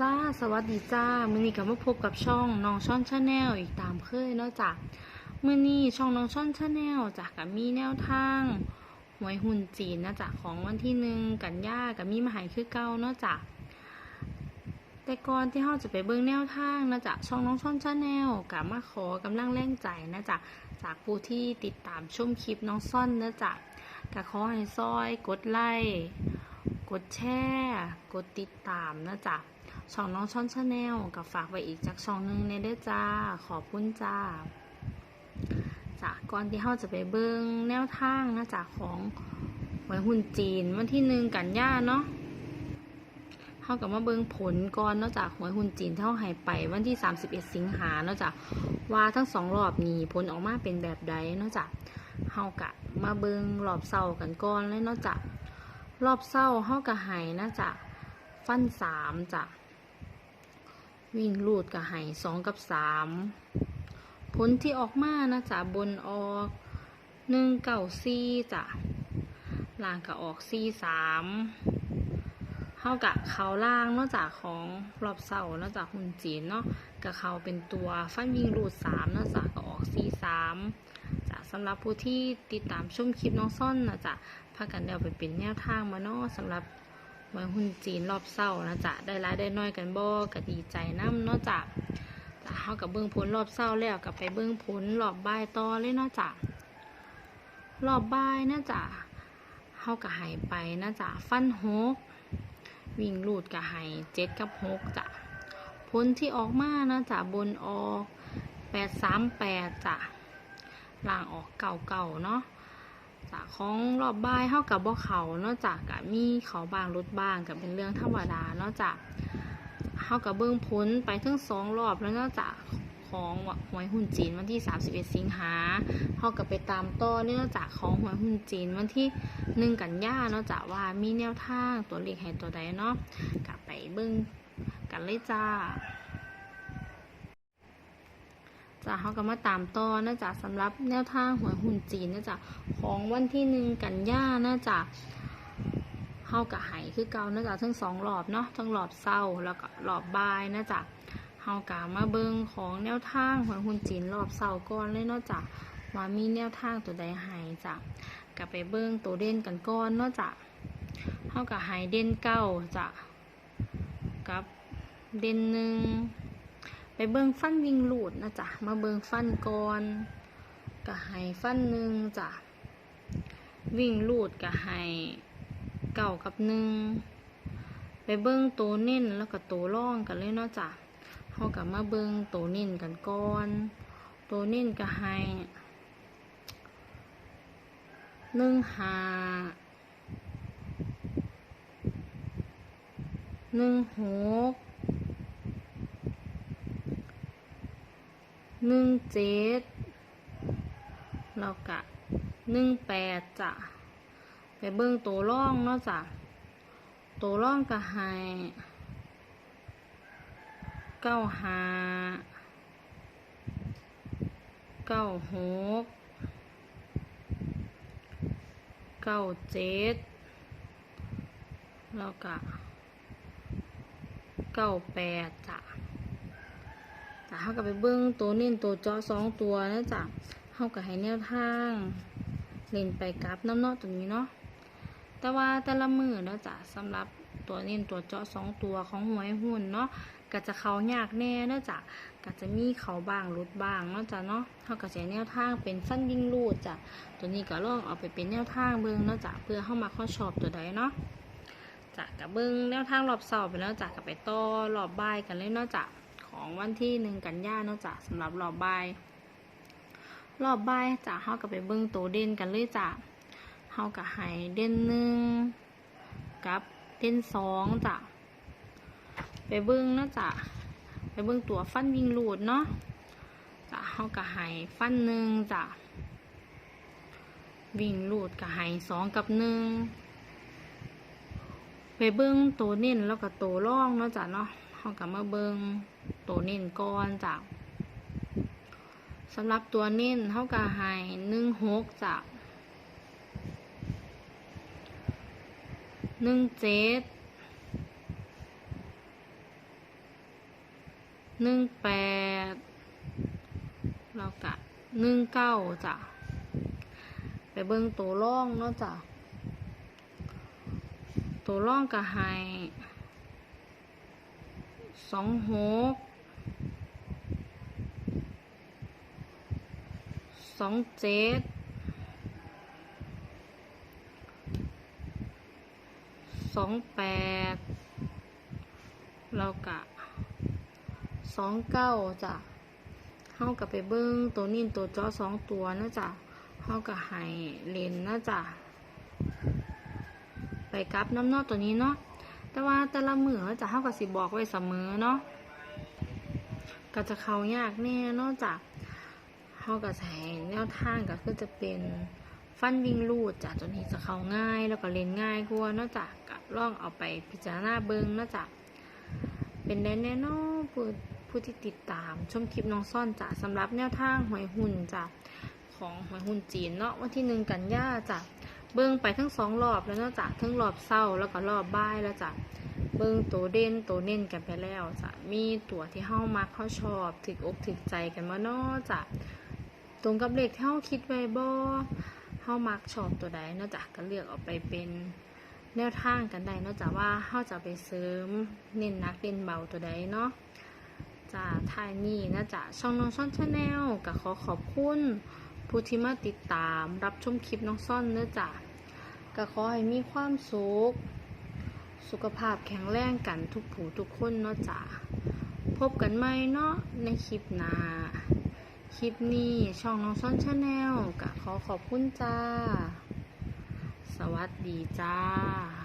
จ้าสวัสดีจ้ามื้อนี้ก็มาพบกับช่องน้องช่อนชาแนลอีกตามเคยเนาะจ้ะมื้อนี้ช่องน้องช่อนชาแนลจ้ะก็มีแนวทางหวยหุ่นจีนนะจ้ะของวันที่หนึ่งกันยาก็มีมาหายคือเก่าเนาะจ้ะแต่ก่อนที่เราจะไปเบิ่งแนวทางนะจ้ะช่องน้องช่อนชาแนลก็มาขอกำลังแรงใจนะจ้ะจากผู้ที่ติดตามชมคลิปน้องซ่อนนะจ้ะก็ขอให้ซอยกดไลค์ ดแชร์กดติดตามนะจ๊ะช่องน้องช่อนชาแนลกับฝากไว้อีกจากช่องหนึงในเด้อจ้า ขอบคุณจ้าจ้ะก่อนที่เราจะไปเบิ่งแนวทางนะจ๊ะของหวยหุ่นจีนวันที่หนึ่งกันยาเนาะเรากับมาเบิ่งผลก่อนเนาะจากหวยหุ่นจีนเท่าหายไปวันที่ 31 สิงหาเนาะจ้ะว่าทั้งสองรอบนี้ผลออกมาเป็นแบบใดเนาะจ้ะเฮากะมาเบิ่งรอบเศร้ากันก่อนเลยเนาะจ้ะ รอบเศร้าเฮากะหายนะจ้ะฟันสามจ้ะ วิ่งลูดกับไห่สองกับสามผลที่ออกมานะจ๊ะบนออกหนึ่งเก่าซีจ้ะล่างกับออกซีสามเท่ากับเขาล่างนอกจากของรอบเสานอกจากหุ่นจีนเนาะกับเขาเป็นตัวฟันวิ่งรูดสามนอกจากก็ออกซีสาม สำหรับผู้ที่ติดตามชมคลิปน้องซ่อนนะจ๊ะพากันเดาไปเป็นแนวทางมาเนาะสำหรับหวยหุ่นจีนรอบเศร้านะจ๊ะได้ร้ายได้น้อยกันบ่ก็ดีใจน้ำเนาะจ๊ะจ้ะเฮากับเบิ้องผลรอบเศร้าแล้วกับไปเบิ้องผลรอบบ่ายต่อเลยเนาะจ๊ะรอบบ่ายนะจ๊ะเฮากับหายไปนะจ๊ะฟันหกวิ่งลูดกับหายเจ็ดกับหกจ้ะผลที่ออกมานะจ๊ะบนออกแปดสามแปดจ้ะ ล่างออกเก่าๆเนาะจากของรอบบ่ายเท่ากับบ่เขาเนอกจากกับมีเขาบางรถบ้างกับเป็นเรื่องธรรมดาเนอกจากเท่ากับเบิ้องพ้นไปทั้งสองรอบแล้วนอกจากของหวยหุ่นจีนวันที่ 31 สิงหาเท่ากับไปตามต่อเนื่องจากของหวยหุ่นจีนวันที่หนึ่งกันยาเนาะจากว่ามีแนวทางตัวเลขให้ตัวใดเนาะกลับไปเบิ้งกันเลยจ้า จ้ะเขาก็มาตามต่อนะจ๊ะสำหรับแนวทางหวยหุ่นจีนนะจ๊ะของวันที่หนึ่งกันยานะจ๊ะเขากับหายคือเก่านะจ๊ะทั้งสองรอบเนาะทั้งรอบเศร้าแล้วก็รอบบ่ายนะจ๊ะเขากะมาเบิงของแนวทางหวยหุ่นจีนรอบเศร้าก่อนเลยเนาะจ๊ะว่ามีแนวทางตัวใดหายจ้ะกะไปเบิงตัวเด่นกันก่อนเนาะจ๊ะเขากับหายเด่นเก้าจ้ะกับเด่นหนึ่ง ไปเบิ่งฟันวิ่งลูดนะจ๊ะ มาเบิ่งฟันก่อนกะให้ฟันหนึ่งจ้ะ วิ่งลูดกะให้เก่ากับหนึ่งไปเบิ่งตัวเน้นแล้วก็ตัวร่องกันเลยเนาะจ้ะเฮากับมาเบิ่งตัวเน้นกันก่อนตัวเน้นกะให้หนึ่งหาหนึ่งหก หนึ่งเจ็ดแล้วก็หนึ่งแปดจ้ะไปเบิ่งตัวร่องเนาะจ้ะตัวร่องก็ให้เก้าห้าเก้าหกเก้าเจ็ดแล้วก็เก้าแปดจ้ะะเขาก็ไปเบิ้งตัวเน้นตัวเจาะสองตัวนะจ๊ะเขาก็ให้แนวทางเล่นไปกลับน้ำเนาะตรงนี้เนาะแต่ว่าแต่ละมือเนะจ้ะสำหรับตัวเน้นตัวเจาะสองตัวของหวยหุ่นเนาะก็จะเขายากแน่เนะจ้ะก็จะมีเขาบ้างรุดบ้างเนาะจ้ะเนาะเขาก็จะแนวทางเป็นสั้นยิ่งรูดจ้ะตัวนี้ก็ลองเอาไปเป็นแนวทางเบิ้งเนาะจ้ะเพื่อเข้ามาข้อชอบตัวใดเนาะจ้ะกับเบิ้งแนวทางรอบสาร์ไปแล้วจ้ะกับไปต่อรอบบ่ายกันเลยเนาะจ้ะ ของวันที่หนึ่งกันยาเนาะจ้ะสำหรับรอบบ่าย รอบบ่ายจ้ะเฮาก็ไปเบิ่งตัวเด่นกันเลยจ้ะเฮาก็ให้เด่นหนึ่งกับเด่นสองจ้ะไปเบิ่งเนาะจ้ะไปเบิ่งตัวฟันวิ่งลูดเนาะจ้ะเฮาก็ให้ฟันหนึ่งจ้ะวิ่งลูดก็ให้สองกับหนึ่งไปเบิ่งตัวเน้นแล้วก็ตัวร่องเนาะจ้ะเนาะ เขากับมาเบิงตัวเน้นก้อนจ้ะสำหรับตัวเน้นเขาก็ให้หนึ่งหกจ้ะหนึ่งเจ็ดหนึ่งแปดแล้วก็หนึ่งเก้าจ้ะไปเบิ่งตัวร่องเนาะจ้ะตัวร่องก็ให้ สองหกสองเจ็ดสองแปดแล้วก็สองเก้าจ้ะเฮากับไปเบิ้งตัวนิ่นตัวจอสองตัวนาะจ้ะเฮากับให้เลนนาะจ้ะไปกับน้ำนอกตัวนี้เนาะ แต่ว่าแต่ละมือจะเฮากับสิบอกไว้เสมอเนาะก็จะเขายากแน่นาะจ้ะเฮากับใช้แนวทางก็คือจะเป็นฟันวิ่งลูดจ้ะตัวนี้จะเข้าง่ายแล้วก็เล่นง่ายกว่านาะจ้ะก็ลองเอาไปพิจารณาเบิงนาะจ้ะเป็นแน่แน่นอนผู้ผู้ที่ติดตามชมคลิปน้องซ่อนจ้ะสำหรับแนวทางหวยหุ่นจ้ะของหวยหุ่นจีนเนาะวันที่หนึ่งกันยาจ้ะ เบิ้งไปทั้งสองรอบแล้วนาะจ้ะทั้งรอบเศร้าแล้วก็รอบบ่ายแล้วจ้ะเบิ้งตัวเด่นตัวเน้นกันไปแล้วจ้ะมีตัวที่เฮามักเฮาชอบถึกอกถึกใจกันมาเนาะจ้ะตรงกับเลขที่เฮาคิดไว้บ่เฮามักชอบตัวใดเนาะจ้ะก็เลือกเอาไปเป็นแนวทางกันได้เนาะจ้ะว่าเฮาจะไปเสริมเน้นหนักเน้นเบาตัวใดเนาะจ้าทายนี่นะจ้ะช่องน้องซ่อนชาแนลก็ขอขอบคุณผู้ที่มาติดตามรับชมคลิปน้องซ่อนเนาะจ้ะ ก็ขอให้มีความสุข สุขภาพแข็งแรงกันทุกผู้ทุกคนเนาะจ้ะ พบกันใหม่เนาะในคลิปหน้า คลิปนี้ช่องน้องซ้อนชาแนลก็ขอขอบคุณจ้า สวัสดีจ้า